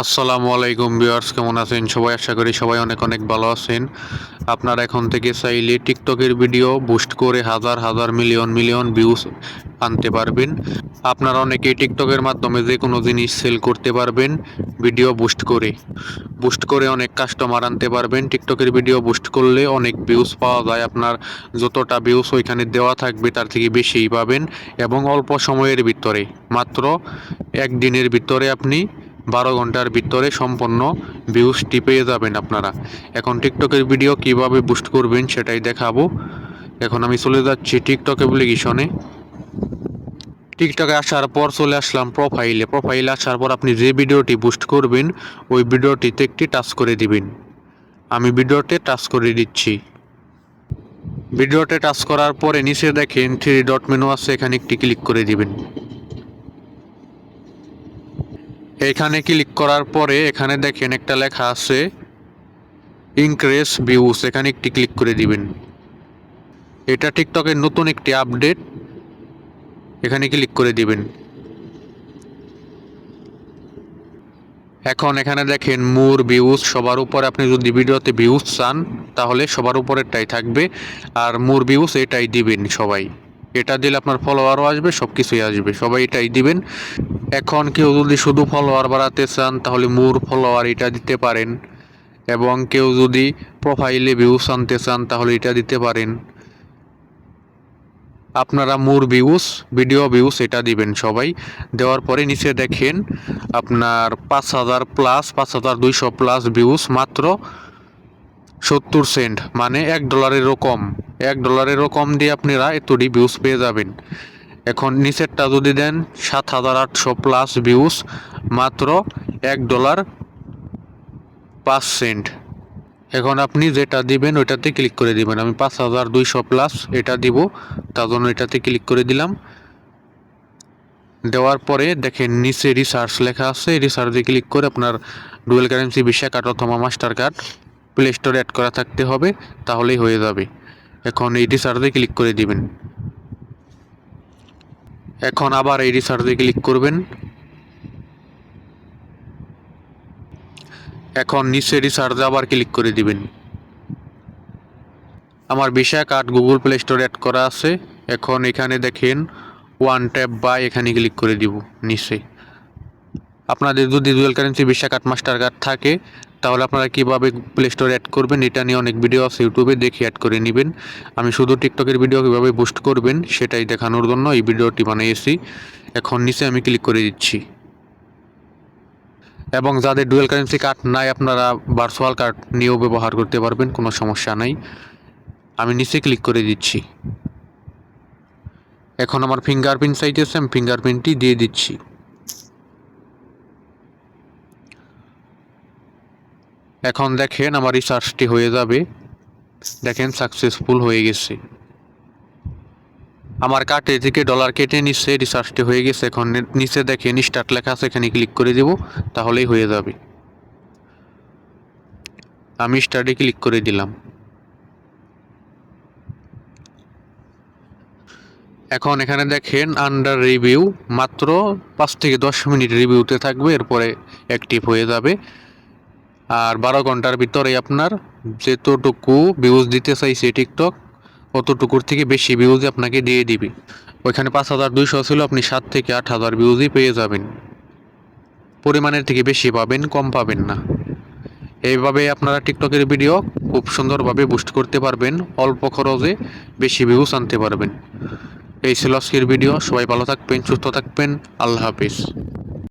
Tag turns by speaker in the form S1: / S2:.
S1: আসসালামু আলাইকুম ভিউয়ার্স, কেমন আছেন সবাই? আশা করি সবাই অনেক অনেক ভালো আছেন। আপনারা এখন থেকে চাইলে টিকটকের ভিডিও বুস্ট করে হাজার হাজার মিলিয়ন মিলিয়ন ভিউজ আনতে পারবেন। আপনারা অনেকেই টিকটকের মাধ্যমে যে কোনো জিনিস সেল করতে পারবেন ভিডিও বুস্ট করে। বুস্ট করে অনেক কাস্টমার আনতে পারবেন। টিকটকের ভিডিও বুস্ট করলে অনেক ভিউজ পাওয়া যায়। আপনার যতটা ভিউজ ওইখানে দেওয়া থাকবে, তার থেকে বেশিই পাবেন এবং অল্প সময়ের ভিতরে, মাত্র একদিনের ভিতরে আপনি বারো ঘণ্টার ভিতরে সম্পূর্ণ ভিউজটি পেয়ে যাবেন আপনারা। এখন টিকটকের ভিডিও কীভাবে বুস্ট করবেন সেটাই দেখাবো। এখন আমি চলে যাচ্ছি টিকটক অ্যাপ্লিকেশনে টিকটকে আসার পর চলে আসলাম প্রোফাইলে প্রোফাইলে আসার পর আপনি যে ভিডিওটি বুস্ট করবেন, ওই ভিডিওটিতে একটি টাচ করে দিবেন। আমি ভিডিওতে টাচ করে দিচ্ছি। ভিডিওতে টাচ করার পরে নিচে দেখেন থ্রি ডট মেনু আছে, এখানে একটি ক্লিক করে দিবেন। এখানে ক্লিক করার পরে এখানে দেখেন একটা লেখা আছে ইনক্রেস ভিউস এখানে একটি ক্লিক করে দিবেন। এটা টিকটকের নতুন একটি আপডেট এখানে ক্লিক করে দিবেন। এখন এখানে দেখেন মোর ভিউজ সবার উপরে আপনি যদি ভিডিওতে ভিউজ চান, তাহলে সবার উপরেরটাই থাকবে। আর মোর ভিউজ এটাই দিবেন সবাই। এটা দিলে আপনার ফলোয়ারও আসবে সব কিছুই আসবে। সবাই এটাই দিবেন। এখন কেউ যদি শুধু ফলোয়ার বাড়াতে চান, তাহলে মোর ফলোয়ার এটা দিতে পারেন। এবং কেউ যদি প্রোফাইলে ভিউজ আনতে চান, তাহলে এটা দিতে পারেন। আপনারা মোর ভিউস ভিডিও ভিউজ এটা দিবেন সবাই। দেওয়ার পরে নিচে দেখেন আপনার পাঁচ হাজার প্লাস পাঁচ হাজার দুইশো প্লাস ভিউজ মাত্র সত্তর সেন্ট মানে এক ডলারেরও কম। এক ডলারেরও কম দিয়ে আপনারা এতটি ভিউজ পেয়ে যাবেন। এখন নিচেরটা যদি দেন, সাত হাজার আটশো প্লাস ভিউস মাত্র এক ডলার পাঁচ সেন্ট এখন আপনি যেটা দিবেন, ওইটাতে ক্লিক করে দিবেন। আমি পাঁচ হাজার দুইশো প্লাস এটা দিব, তার জন্য এটাতে ক্লিক করে দিলাম। দেওয়ার পরে দেখেন নিচে রিসার্চ লেখা আছে। রিসার্চে ক্লিক করে আপনার ডুয়েল কারেন্সি ভিসা কার্ড অথবা মাস্টার কার্ড প্লে স্টোরে অ্যাড করা থাকতে হবে, তাহলেই হয়ে যাবে। এখন এই রিসার্চে ক্লিক করে দিবেন। এখন আবার এই রিসার্চে ক্লিক করবেন। এখন নিচে রিসার্চে আবার ক্লিক করে দিবেন। আমার ভিসা কার্ড গুগল প্লে স্টোরে অ্যাড করা আছে। এখন এখানে দেখেন ওয়ান ট্যাপ বা এখানে ক্লিক করে দিব নিচে। আপনাদের যদি dual currency visa card master card থাকে তাহলে আপনারা কীভাবে প্লে স্টোরে অ্যাড করবেন, এটা নিয়ে অনেক ভিডিও আছে ইউটিউবে দেখে অ্যাড করে নেবেন। আমি শুধু টিকটকের ভিডিও কীভাবে বুস্ট করবেন, সেটাই দেখানোর জন্য এই ভিডিওটি বানিয়েছি। এখন নিচে আমি ক্লিক করে দিচ্ছি। এবং যাদের ডুয়েল কারেন্সি কার্ড নাই, আপনারা ভার্চুয়াল কার্ড নিয়েও ব্যবহার করতে পারবেন, কোনো সমস্যা নাই। আমি নিচে ক্লিক করে দিচ্ছি। এখন আমার ফিঙ্গারপ্রিন্ট চাইতেছে আমি ফিঙ্গারপ্রিন্টটি দিয়ে দিচ্ছি। এখন দেখেন আমার রিসার্চটি হয়ে যাবে। দেখেন সাকসেসফুল হয়ে গেছে। আমার কার্টে থেকে ডলার কেটে নিচ্ছে রিসার্চটি হয়ে গেছে। এখন নিচে দেখেন স্টার্ট লেখা আছে, এখানে ক্লিক করে দেব, তাহলেই হয়ে যাবে। আমি স্টার্টে ক্লিক করে দিলাম। এখন এখানে দেখেন আন্ডার রিভিউ মাত্র পাঁচ থেকে দশ মিনিট রিভিউতে থাকবে, এরপরে অ্যাক্টিভ হয়ে যাবে। আর বারো ঘণ্টার ভিতরে আপনার যেতটুকু ভিউজ দিতে চাইছে টিকটক অতটুকুর থেকে বেশি ভিউজই আপনাকে দিয়ে দিবে। ওইখানে পাঁচ হাজার দুইশো ছিল, আপনি সাত থেকে আট হাজার ভিউজই পেয়ে যাবেন। পরিমাণের থেকে বেশি পাবেন, কম পাবেন না। এইভাবে আপনারা টিকটকের ভিডিও খুব সুন্দরভাবে বুস্ট করতে পারবেন, অল্প খরচে বেশি ভিউজ আনতে পারবেন। এই ছিল আজকের ভিডিও সবাই ভালো থাকবেন, সুস্থ থাকবেন, আল্লাহ হাফিজ।